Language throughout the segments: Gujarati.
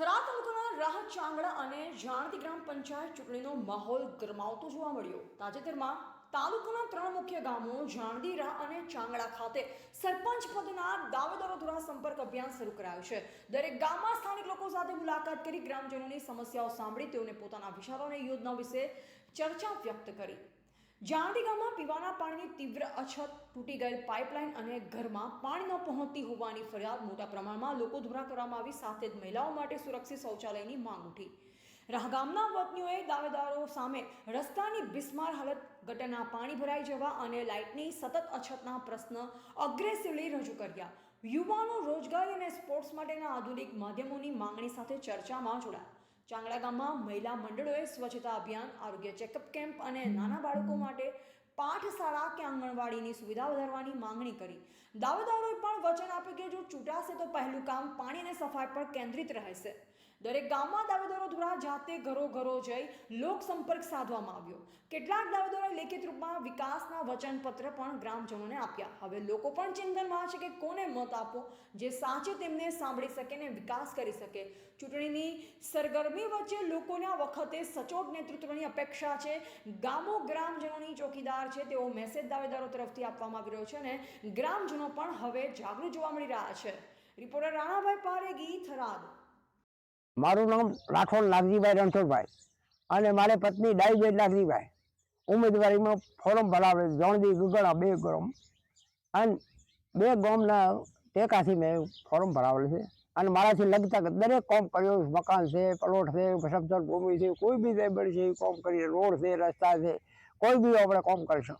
દાવેદાર અને જાણતી ગ્રામ પંચાયત ચૂંટણીનો માહોલ ગરમાવતો જોવા મળ્યો. તાજેતરમાં તાલુકાના ત્રણ મુખ્ય ગામો જાણદીરા અને ચાંગડા ખાતે સરપંચ પદના દાવેદારો દ્વારા સંપર્ક અભિયાન શરૂ કરાયું છે. દરેક ગામમાં સ્થાનિક લોકો સાથે મુલાકાત કરી ગ્રામજનોની સમસ્યાઓ સાંભળી તેઓને પોતાના વિચારો અને યોજનાઓ વિશે ચર્ચા વ્યક્ત કરી. જાણદી ગામમાં પીવાના પાણીની તીવ્ર અછત તૂટી ગયેલ પાઇપલાઇન અને ઘરમાં પાણી ન પહોંચતી હોવાની ફરિયાદ મોટા પ્રમાણમાં લોકો દ્વારા કરવામાં આવી, સાથે જ મહિલાઓ માટે સુરક્ષિત શૌચાલયની માંગ ઉઠી. રાહગામના વતનીઓએ દાવેદારો સામે રસ્તાની બિસ્માર હાલત, ગટરના પાણી ભરાઈ જવા અને લાઇટની સતત અછતના પ્રશ્ન અગ્રેસિવલી રજૂ કર્યા. યુવાનો રોજગારી અને સ્પોર્ટ્સ માટેના આધુનિક માધ્યમોની માંગણી સાથે ચર્ચામાં જોડાયા. ચાંગડા ગામમાં મહિલા મંડળોએ સ્વચ્છતા અભિયાન, આરોગ્ય ચેકઅપ કેમ્પ અને નાના બાળકો માટે પાઠશાળા કે આંગણવાડીની સુવિધા વધારવાની માંગણી કરી. દાવેદારોએ પણ વચન આપ્યું કે જો ચૂંટાશે તો પહેલું કામ પાણી અને સફાઈ પર કેન્દ્રિત રહેશે. દરેક ગામમાં દાવેદારો દ્વારા જાતે ઘરો ઘરો જઈ લોક સંપર્ક સાધવામાં આવ્યો. કેટલાક દાવેદારોએ લેખિત રૂપમાં વિકાસના વચનપત્ર પણ ગ્રામજનોને આપ્યા. હવે લોકો પણ ચિંતનમાં છે કે કોને મત આપો જે સાચે તેમને સાંભળી શકે ને વિકાસ કરી શકે. ચૂંટણીની સરગરમી વચ્ચે લોકોને આ વખતે સચોટ નેતૃત્વની અપેક્ષા છે. ગામો ગ્રામજનોની ચોકીદાર છે તેવો મેસેજ દાવેદારો તરફથી આપવામાં આવી રહ્યો છે અને ગ્રામજનો પણ હવે જાગૃત જોવા મળી રહ્યા છે. રિપોર્ટર રાણાભાઈ પારેગી થરાદ. મારું નામ રાઠોડ નાગજીભાઈ રણછોડભાઈ અને મારે પત્ની ડાઈજેટ નાગજીભાઈ ઉમેદવારીમાં ફોર્મ ભરાવે જણદી ગુગળા બે ગોમ અને બે ગોમના ટેકાથી મેં ફોર્મ ભરાવેલું છે. અને મારાથી લગતા દરેક કોમ કર્યો, મકાન છે, પ્લોટ છે સમતલ ભૂમિ છે, કોઈ બી લેબર છે કોમ કરીએ, રોડ છે, રસ્તા છે, કોઈ બી આપણે કોમ કરીશું.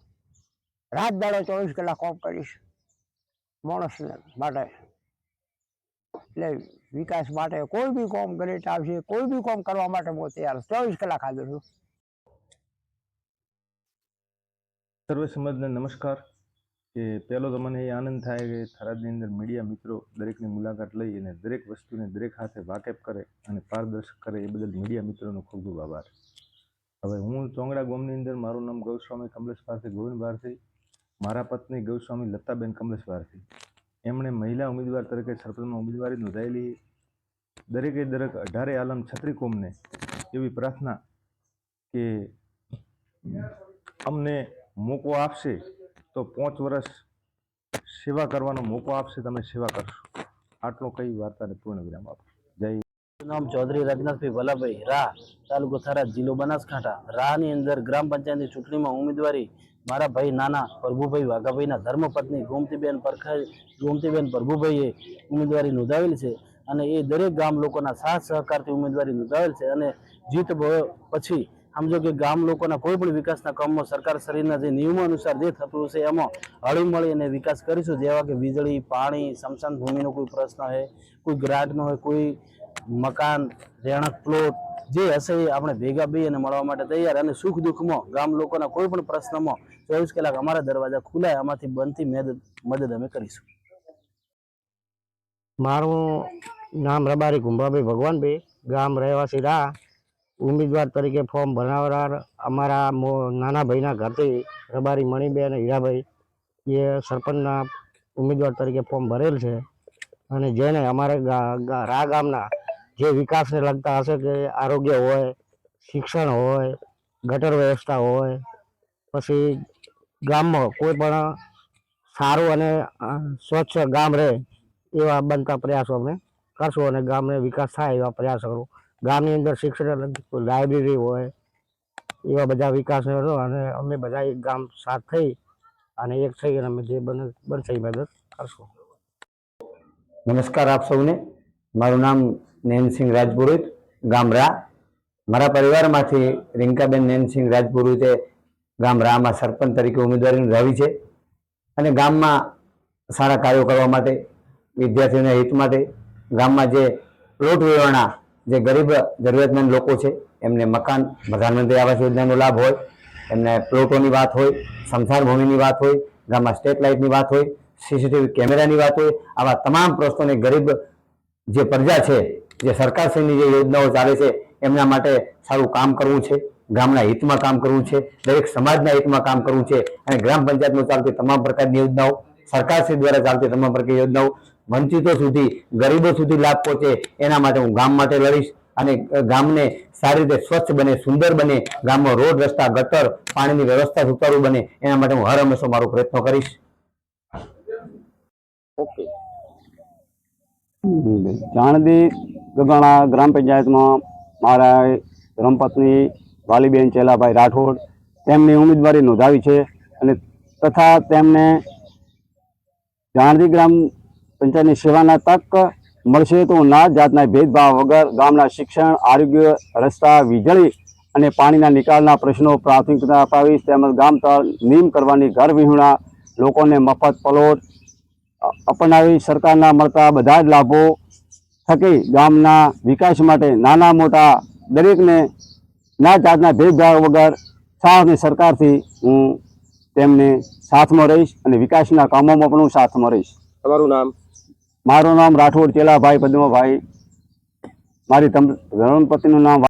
રાત દાડો ચોવીસ કલાક કોમ કરીશ. માણસને માટે. એટલે વિકાસ માટે કોઈ બી કોમ ગ્રેટ આવશે, કોઈ બી કોમ કરવા માટે હું તૈયાર. ચોવીસ કલાક હાજર છું. સર્વે સમાજને નમસ્કાર. કે પહેલો તો મને એ આનંદ થાય કે થરાદની અંદર મીડિયા મિત્રો દરેકની મુલાકાત લઈ અને દરેક વસ્તુને દરેક હાથે વાકેફ કરે અને પારદર્શક કરે એ બદલ મીડિયા મિત્રોનો ખૂબ ખૂબ આભાર. હવે હું ચોંગડા ગામની અંદર મારું નામ ગૌસ્વામી કમલેશ ભારતી ગોવિંદ ભારતી મારા પત્ની ગૌસ્વામી લતાબેન કમલેશ ભારતી એમણે મહિલા ઉમેદવાર તરીકે સરપંચમાં ઉમેદવારી નોંધાયેલી. દરેકે દરેક અઢારે આલમ છત્રી કોમને એવી પ્રાર્થના કે અમને મોકો આપશે તો પાંચ વર્ષ સેવા કરવાનો મોકો આપશે, તમે સેવા કરશો. આટલો કઈ વાર્તાને પૂર્ણ વિરામ આપો. જય નામ ચૌધરી રજનાથભાઈ વલ્લભભાઈ રાહ તાલુકો થરાદ જિલ્લો બનાસકાંઠા. રાહની અંદર ગ્રામ પંચાયતની ચૂંટણીમાં ઉમેદવારી મારા ભાઈ નાના પ્રભુભાઈ વાઘાભાઈના ધર્મપત્ની ગોમતીબેન પરખાઈ, ગોમતીબેન પ્રભુભાઈએ ઉમેદવારી નોંધાવેલ છે અને એ દરેક ગામ લોકોના સાથ સહકારથી ઉમેદવારી નોંધાવેલ છે અને જીત પછી સમજો કે ગામ લોકોના કોઈ પણ વિકાસના કામમાં સરકાર શરીરના જે નિયમો અનુસાર જે થતું હશે એમાં હળીમળી અને વિકાસ કરીશું. જેવા કે વીજળી, પાણી સમશાન ભૂમિનો કોઈ પ્રશ્ન હોય, કોઈ ગ્રાન્ટનો હોય, કોઈ મકાન, રહેણાંક પ્લોટ જે હશે એ આપણે ભેગા બી અને મળવા માટે તૈયાર. અને સુખ દુઃખમાં ગામ લોકોના કોઈ પણ પ્રશ્નમાં ચોવીસ કલાક અમારા દરવાજા ખુલાય, આમાંથી બનતી મદદ મદદ અમે કરીશું. મારું નામ રબારી કુંભાભાઈ ભગવાનભાઈ, ગામ રહેવાસી રા ઉમેદવાર તરીકે ફોર્મ ભરાવનાર અમારા નાના ભાઈના ઘરથી રબારી મણીબેન હીરાભાઈ, એ સરપંચના ઉમેદવાર તરીકે ફોર્મ ભરેલ છે. અને જેને અમારે રા ગામના જે વિકાસને લગતા હશે કે આરોગ્ય હોય, શિક્ષણ હોય, ગટર વ્યવસ્થા હોય, પછી ગામમાં કોઈ પણ સારું અને સ્વચ્છ ગામ રહે એવા બનતા પ્રયાસો અમે કરશું અને ગામને વિકાસ થાય એવા પ્રયાસો કરું. ગામની અંદર શિક્ષણ લાઇબ્રેરી હોય એવા બધા વિકાસ કરો અને અમે બધા એક ગામ સાથ થઈ અને એક થઈ અને અમે જે બને, બનશે એ મદદ કરશું. નમસ્કાર આપ સૌને. મારું નામ નેનસિંહ રાજપુરોહિત ગામરા. મારા પરિવારમાંથી રિંકાબેન નેનસિંહ રાજપુરોહિતે ગામરામાં સરપંચ તરીકે ઉમેદવારી નોંધાવી છે અને ગામમાં સારા કાર્યો કરવા માટે, વિદ્યાર્થીઓના હિત માટે, ગામમાં જે પ્લોટ વિવરણા જે ગરીબ જરૂરિયાતમંદ લોકો છે, એમને મકાન, પ્રધાનમંત્રી આવાસ યોજનાનો લાભ હોય, એમને પ્લોટોની વાત હોય સમસાર ભૂમિની વાત હોય, ગામમાં સ્ટેટ લાઇટની વાત હોય સીસીટીવી કેમેરાની વાત હોય, આવા તમામ પ્રશ્નોને ગરીબ જે પ્રજા છે જે સરકારશ્રીની જે યોજનાઓ ચાલે છે, એમના માટે સારું કામ કરવું છે, ગામના હિતમાં કામ કરવું છે, દરેક સમાજના હિતમાં કામ કરવું છે અને ગ્રામ પંચાયતમાં ચાલતી તમામ પ્રકારની યોજનાઓ સરકારશ્રી દ્વારા ચાલતી તમામ પ્રકારની યોજનાઓ, વંચિતો સુધી, ગરીબો સુધી લાભ પહોંચે એના માટે હું ગામ માટે લડીશ અને ગામને સારી રીતે સ્વચ્છ બને, સુંદર બને, ગામમાં રોડ, રસ્તા, ગટર, પાણીની વ્યવસ્થા સુચારું બને એના માટે હું હર હંમેશા મારો પ્રયત્ન કરીશ. જાણદી ગગાણા ગ્રામ પંચાયતમાં મારા ધર્મપત્ની વાલીબેન ચેલાભાઈ રાઠોડ તેમની ઉમેદવારી નોંધાવી છે અને તથા તેમને જાણદી ગ્રામ પંચાયતની સેવાના તક મળશે તો ના જાતના ભેદભાવ વગર ગામના શિક્ષણ, આરોગ્ય, રસ્તા, વીજળી અને પાણીના નિકાલના પ્રશ્નો પ્રાથમિકતા અપાવીશ. તેમજ ગામ તળ નીમ કરવાની ઘર વિહુણા લોકોને મફત પ્લોટ અપનાવી સરકારના મળતા બધા જ લાભો થકી ગામના વિકાસ માટે નાના મોટા દરેકને ના જાતના ભેદભાવ વગર સાથ સરકારથી હું તેમને સાથમાં રહીશ અને વિકાસના કામોમાં પણ હું સાથમાં રહીશ. તમારું નામ? મારું નામ રાઠોડ ચેલાભાઈ પદ્મભાઈ. મારી ધર્મપતિનું નામ